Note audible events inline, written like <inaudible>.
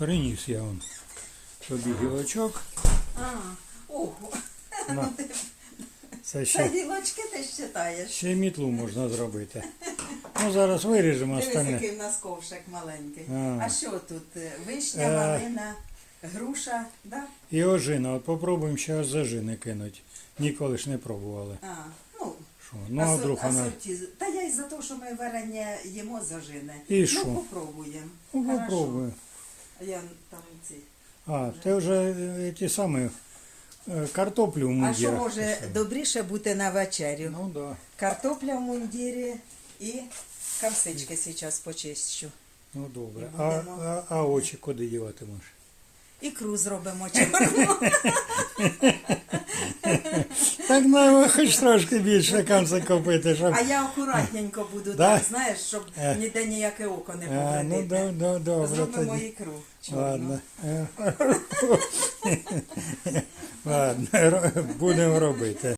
Приніс я он тобі гілочок. А, ого. На. <laughs> Ну, Це Це ще, гілочки ти читаєш. ще мітлу можна зробити. Ну зараз виріжемо Дивись, остальне. який в нас ковшик маленький. А. А, що тут? Е, Вишня, Е. малина, груша, да? І ожина. От попробуємо ще аж зажини кинуть. Ніколи ж не пробували. А, ну, Що? Ну а асор- вдруг вона. асорті з- Та я й за те, що ми варення їмо зажине. І ну, що? попробуємо. Ну Хорошо. попробую. Я там ці. А, ти вже е, ті самі е, картоплю в А що мундірах. може добріше бути на вечерю? Ну да. Картопля в мундірі і кавсички зараз почищу. Ну добре. А, а, а очі куди діватимеш? Ікру зробимо чорну. <laughs> Так треба хоч трошки більше канця купити, щоб. А я акуратненько буду, Да? так, знаєш, щоб Е. ніде ніяке око не А, ну повредити. до, да, добре Зробимо тоді. ікру чорну. Ладно. Е, <laughs> Ладно, ро- будемо робити.